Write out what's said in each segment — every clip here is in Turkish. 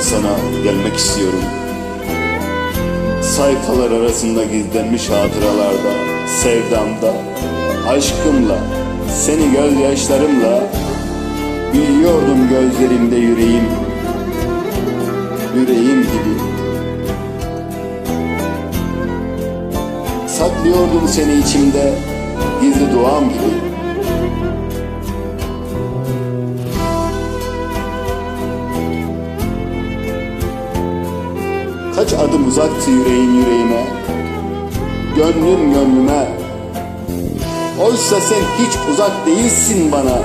sana gelmek istiyorum. Sayfalar arasında gizlenmiş hatıralarda, sevdamda, aşkımla, seni gözyaşlarımla büyüyordum gözlerimde yüreğim, yüreğim gibi. Saklıyordum seni içimde, gizli duam gibi. Kaç adım uzaktı yüreğin yüreğime? Gönlüm gönlüme. Oysa sen hiç uzak değilsin bana.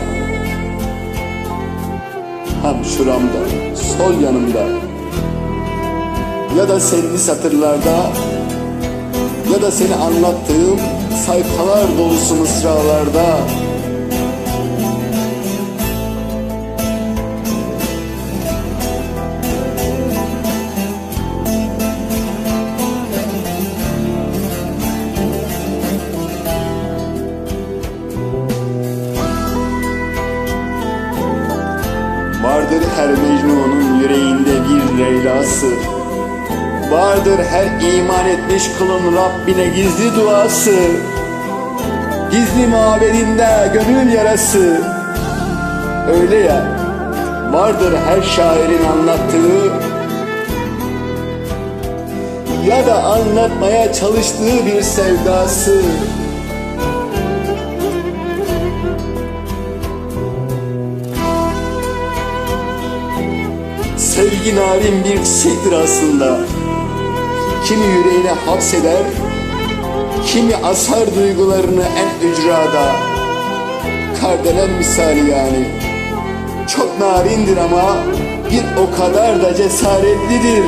Hem şuramda, sol yanımda. Ya da senli satırlarda Ya da seni anlattığım sayfalar dolusu mısralarda her Mecnun'un yüreğinde bir Leyla'sı. Vardır her iman etmiş kulun Rabbine gizli duası. Gizli mabedinde gönül yarası. Öyle ya Vardır her şairin anlattığı. Ya da anlatmaya çalıştığı bir sevdası Sevgi narin bir çiçektir aslında. Kimi yüreğine hapseder, kimi asar duygularını en ücrada. Kardelen misali yani. Çok narindir ama bir o kadar da cesaretlidir.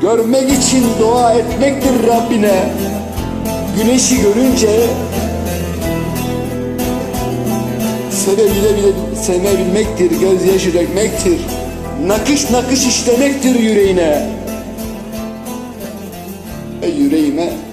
Görmek için dua etmektir Rabbine. Güneşi görünce sevebile bile sevebilmektir, gözyaşı dökmektir. Nakış nakış işlemektir yüreğine. E yüreğine